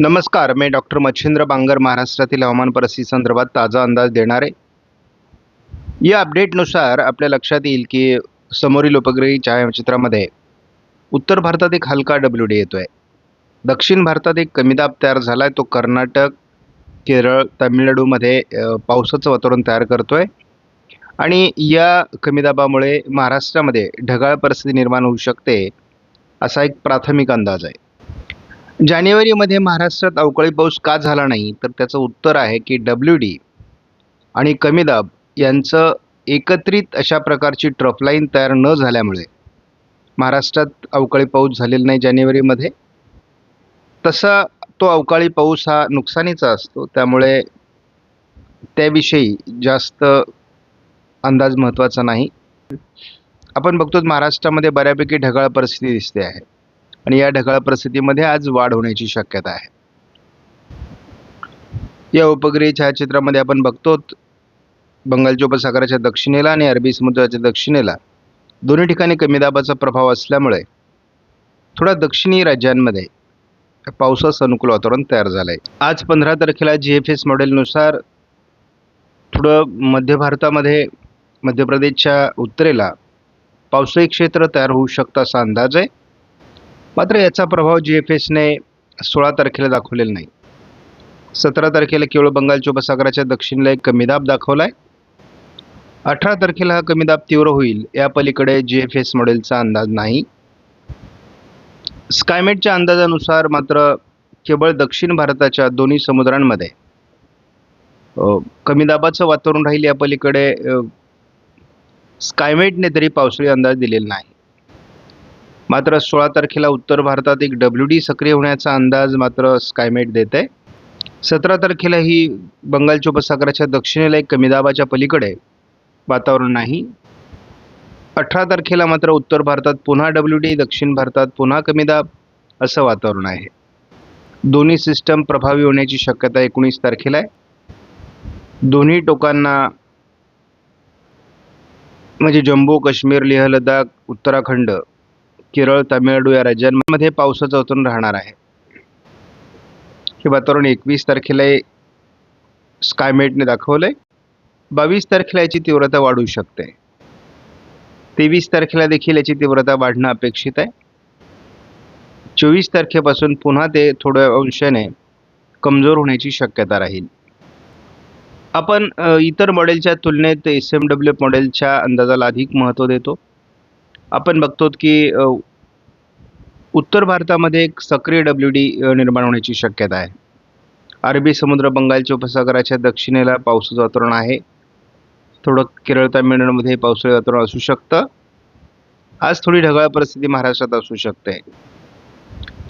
नमस्कार मी डॉक्टर मच्छिंद्र बांगर महाराष्ट्रातील हवामान परिस्थिती संदर्भात ताजा अंदाज देणार. आहे या अपडेटनुसार आपल्या लक्षात येईल की समोरील उपग्रही छायाचित्रामध्ये उत्तर भारतात एक हलका डब्ल्यू डी येतो आहे दक्षिण भारतात एक कमी दाब तयार झाला आहे तो कर्नाटक केरळ तामिळनाडूमध्ये पावसाचं वातावरण तयार करतो आहे आणि या कमी दाबामुळे महाराष्ट्रामध्ये ढगाळ परिस्थिती निर्माण होऊ शकते असा एक प्राथमिक अंदाज आहे. जानेवारीमध्ये महाराष्ट्रात अवकाळी पाऊस का झाला नाही? तर त्याचं उत्तर आहे की डब्ल्यू डी आणि कमी दाब यांचं एकत्रित अशा प्रकारची ट्रफलाईन तयार न झाल्यामुळे महाराष्ट्रात अवकाळी पाऊस झालेला नाही जानेवारीमध्ये. तसा तो अवकाळी पाऊस हा नुकसानीचा असतो. त्यामुळे त्याविषयी जास्त अंदाज महत्त्वाचा नाही. आपण बघतो महाराष्ट्रामध्ये बऱ्यापैकी ढगाळ परिस्थिती दिसते आहे. आणि या ढगाळ परिस्थितीमध्ये आज वाढ होण्याची शक्यता आहे. या उपग्रही छायाचित्रामध्ये आपण बघतो बंगालच्या उपसागराच्या दक्षिणेला आणि अरबी समुद्राच्या दक्षिणेला. दोन्ही ठिकाणी कमी दाबाचा प्रभाव असल्यामुळे थोडा दक्षिणी राज्यांमध्ये पावसाचं अनुकूल वातावरण तयार झालं आहे आज पंधरा तारखेला जी एफ एस मॉडेलनुसार थोडं मध्य भारतामध्ये मध्य प्रदेशच्या उत्तरेला पावसाळी क्षेत्र तयार होऊ शकतं असा अंदाज आहे. मात्र याचा प्रभाव जी एफ एसने सोळा तारखेला दाखवलेला नाही. सतरा तारखेला केवळ बंगालच्या उपसागराच्या दक्षिणेला एक कमी दाब दाखवला आहे अठरा तारखेला हा कमी दाब तीव्र होईल या पलीकडे जी एफ एस मॉडेलचा अंदाज नाही. स्कायमेटच्या अंदाजानुसार मात्र केवळ दक्षिण भारताच्या दोन्ही समुद्रांमध्ये कमी दाबाचं वातावरण राहील या पलीकडे स्कायमेटने तरी पावसाळी अंदाज दिलेला नाही. मात्र सोळा तारखेला उत्तर भारतात एक डब्ल्यू डी सक्रिय होण्याचा अंदाज मात्र स्कायमेट देत आहे सतरा तारखेला ही बंगालच्या उपसागराच्या दक्षिणेला एक कमी दाबाच्या पलीकडे वातावरण नाही. अठरा तारखेला मात्र उत्तर भारतात पुन्हा डब्ल्यू डी दक्षिण भारतात पुन्हा कमी दाब असं वातावरण आहे. दोन्ही सिस्टम प्रभावी होण्याची शक्यता एकोणीस तारखेला आहे. दोन्ही टोकांना म्हणजे जम्मू काश्मीर लेह लडाख उत्तराखंड केरळ तामिळनाडू या राज्यांमध्ये पावसाचं वातावरण राहणार आहे. हे वातावरण एकवीस तारखेला स्कायमेटने दाखवलं आहे बावीस तारखेला याची तीव्रता वाढू शकते. तेवीस तारखेला देखील याची तीव्रता वाढणं अपेक्षित आहे. चोवीस तारखेपासून पुन्हा ते थोड्या अंशाने कमजोर होण्याची शक्यता राहील. आपण इतर मॉडेलच्या तुलनेत एस एम डब्ल्यू मॉडेलच्या अंदाजाला अधिक महत्त्व देतो. आपण बघतो की उत्तर भारतामध्ये एक सक्रिय डब्ल्यू डी निर्माण होण्याची शक्यता आहे. अरबी समुद्र बंगालच्या उपसागराच्या दक्षिणेला पावसाचं वातावरण आहे. थोडं केरळ तामिळनाडूमध्ये पावसाळी वातावरण असू शकतं. आज थोडी ढगाळ परिस्थिती महाराष्ट्रात असू शकते.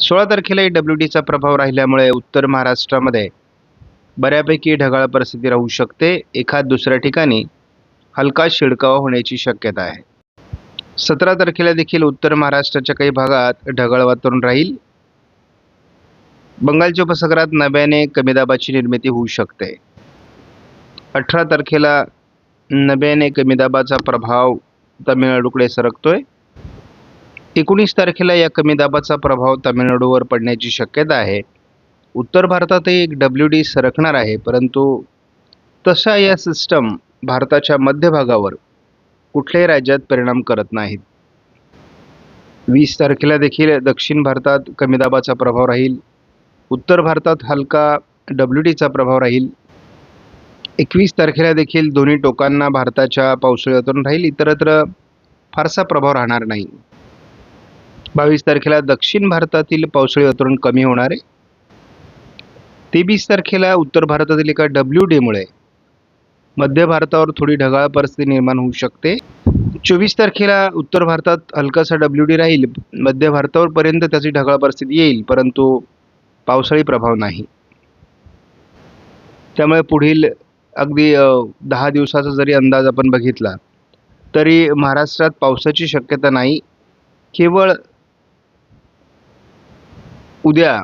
सोळा तारखेलाही डब्ल्यू डीचा प्रभाव राहिल्यामुळे उत्तर महाराष्ट्रामध्ये बऱ्यापैकी ढगाळ परिस्थिती राहू शकते. एखाद दुसऱ्या ठिकाणी हलका शिडकावा होण्याची शक्यता आहे. सतरा तारखेला देखील उत्तर महाराष्ट्राच्या काही भागात ढगाळ वातावरण राहील. बंगालच्या उपसागरात नव्याने कमी दाबाची निर्मिती होऊ शकते. अठरा तारखेला नव्याने कमी दाबाचा प्रभाव तामिळनाडूकडे सरकतोय. एकोणीस तारखेला या कमी दाबाचा प्रभाव तामिळनाडूवर पडण्याची शक्यता आहे. उत्तर भारतातही एक डब्ल्यू डी सरकणार आहे परंतु तशा या सिस्टम भारताच्या मध्य भागावर कुठल्याही राज्यात परिणाम करत नाहीत. वीस तारखेला देखील दक्षिण भारतात कमी दाबाचा प्रभाव राहील. उत्तर भारतात हलका डब्ल्यू डीचा प्रभाव राहील. एकवीस तारखेला देखील दोन्ही टोकांना भारताच्या पावसाळी वातावरण राहील. इतरत्र फारसा प्रभाव राहणार नाही. बावीस तारखेला दक्षिण भारतातील पावसाळी वातावरण कमी होणार आहे. तेवीस तारखेला उत्तर भारतातील एका डब्ल्यू डीमुळे मध्य भारतावर थोडी ढगाळ परिस्थिती निर्माण होऊ शकते. चोवीस तारखेला उत्तर भारतात हलकासा डब्ल्यू डी राहील. मध्य भारतावर पर्यंत त्याची ढगाळ परिस्थिती येईल परंतु पावसाळी प्रभाव नाही. त्यामुळे पुढील अगदी दहा दिवसाचा जरी अंदाज आपण बघितला तरी महाराष्ट्रात पावसाची शक्यता नाही. केवळ उद्या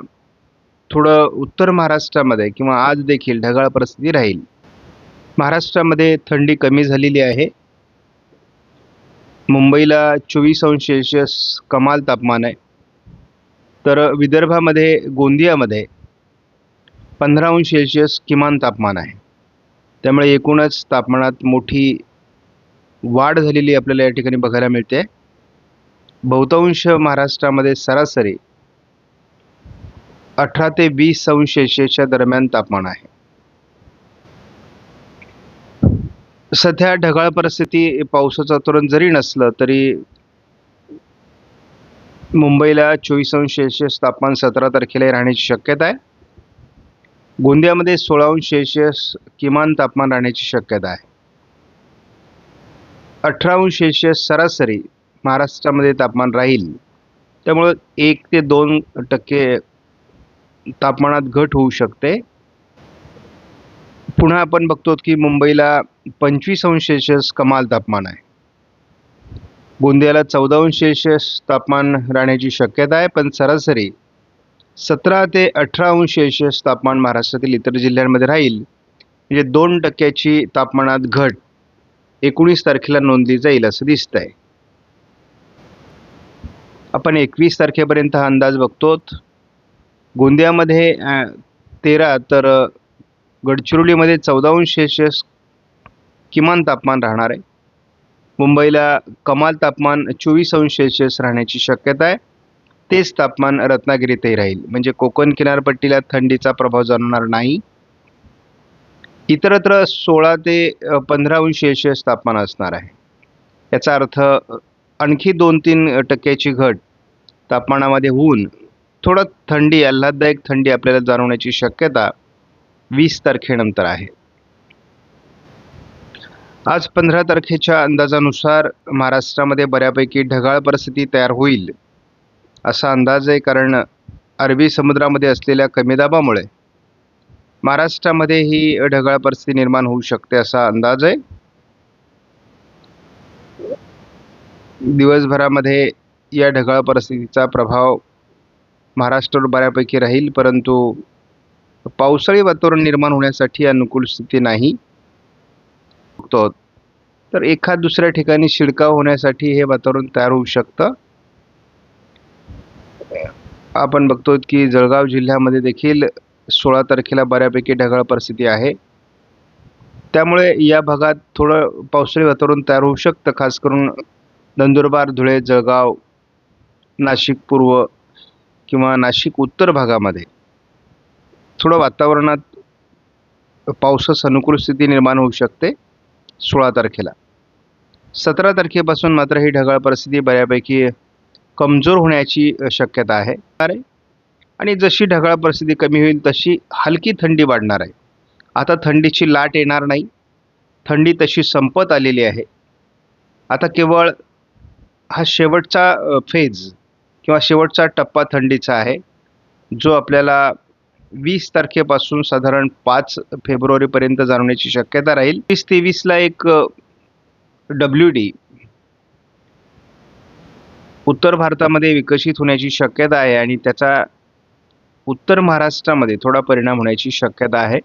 थोडं उत्तर महाराष्ट्रामध्ये किंवा आज देखील ढगाळ परिस्थिती राहील. महाराष्ट्रामध्ये थंडी कमी झालेली आहे. मुंबईला चोवीस अंश सेल्शियस कमाल तापमान आहे. तर विदर्भामध्ये गोंदियामध्ये पंधरा अंश सेल्शियस किमान तापमान आहे. त्यामुळे एकूणच तापमानात मोठी वाढ झालेली आपल्याला या ठिकाणी बघायला मिळते. बहुतांश महाराष्ट्रामध्ये सरासरी अठरा ते वीस अंश सेल्शियसच्या दरम्यान तापमान आहे. सध्या ढगाळ परिस्थिती पावसाचं वातावरण जरी नसलं तरी मुंबईला चोवीस अंश सेल्सिअस तापमान सतरा तारखेला राहण्याची शक्यता आहे. गोंदियामध्ये सोळा अंश सेल्सिअस किमान तापमान राहण्याची शक्यता आहे. अठरा अंश सेल्सिअस सरासरी महाराष्ट्रामध्ये तापमान राहील. त्यामुळं एक ते दोन टक्के तापमानात घट होऊ शकते. पुन्हा आपण बघतो की मुंबईला पंचवीस अंश सेल्शियस कमाल तापमान आहे. गोंदियाला चौदा अंश सेल्शियस तापमान राहण्याची शक्यता आहे पण सरासरी सतरा ते अठरा अंश सेल्शियस तापमान महाराष्ट्रातील इतर जिल्ह्यांमध्ये राहील. म्हणजे दोन टक्क्याची तापमानात घट एकोणीस तारखेला नोंदली जाईल असं दिसत आहे आपण एकवीस तारखेपर्यंत हा अंदाज बघतो गोंदियामध्ये तेरा तर गडचिरोलीमध्ये चौदा अंश सेल्शियस किमान तापमान राहणार आहे. मुंबईला कमाल तापमान चोवीस अंश सेल्सिअस राहण्याची शक्यता आहे. तेच तापमान रत्नागिरीतही राहील. म्हणजे कोकण किनारपट्टीला थंडीचा प्रभाव जाणवणार नाही. इतरत्र सोळा ते पंधरा अंश सेल्सिअस तापमान असणार आहे. याचा अर्थ आणखी दोन तीन टक्क्याची घट तापमानामध्ये होऊन थोडं थंडी आल्हाददायक थंडी आपल्याला जाणवण्याची शक्यता वीस तारखेनंतर आहे. आज पंधरा तारखेच्या अंदाजानुसार महाराष्ट्रामध्ये बऱ्यापैकी ढगाळ परिस्थिती तयार होईल असा अंदाज आहे कारण अरबी समुद्रामध्ये असलेल्या कमी दाबामुळे महाराष्ट्रामध्ये ही ढगाळ परिस्थिती निर्माण होऊ शकते असा अंदाज आहे दिवसभरामध्ये या ढगाळ परिस्थितीचा प्रभाव महाराष्ट्रावर बऱ्यापैकी राहील परंतु पावसाळी वातावरण निर्माण होण्यासाठी अनुकूल स्थिती नाही. बघतो तर एखाद दुसऱ्या ठिकाणी शिडकाव होण्यासाठी हे वातावरण तयार होऊ शकतं. आपण बघतो की जळगाव जिल्ह्यामध्ये देखील सोळा तारखेला बऱ्यापैकी ढगाळ परिस्थिती आहे. त्यामुळे या भागात थोडं पावसाळी वातावरण तयार होऊ शकतं खास करून नंदुरबार धुळे जळगाव नाशिक पूर्व किंवा नाशिक उत्तर भागामध्ये. थोडं वातावरणात पावसास अनुकूल स्थिती निर्माण होऊ शकते. सोळा तारखेला. सतरा तारखेपासून मात्र ही ढगाळ परिस्थिती बऱ्यापैकी कमजोर होण्याची शक्यता आहे. अरे आणि जशी ढगाळ परिस्थिती कमी होईल तशी हलकी थंडी वाढणार आहे. आता थंडीची लाट येणार नाही. थंडी तशी संपत आलेली आहे. आता केवळ हा शेवटचा फेज किंवा शेवटचा टप्पा थंडीचा आहे जो आपल्याला वीस तारखेपासून साधारण पाच फेब्रुवारीपर्यंत जाणवण्याची शक्यता राहील. वीस तेवीसला एक डब्ल्यू डी उत्तर भारतामध्ये विकसित होण्याची शक्यता आहे आणि त्याचा उत्तर महाराष्ट्रामध्ये थोडा परिणाम होण्याची शक्यता आहे.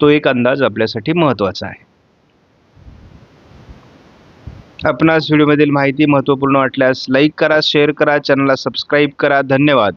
तो एक अंदाज आपल्यासाठी महत्त्वाचा आहे. आपणास व्हिडिओमधील माहिती महत्त्वपूर्ण वाटल्यास लाईक करा शेअर करा चॅनलला सबस्क्राईब करा. धन्यवाद.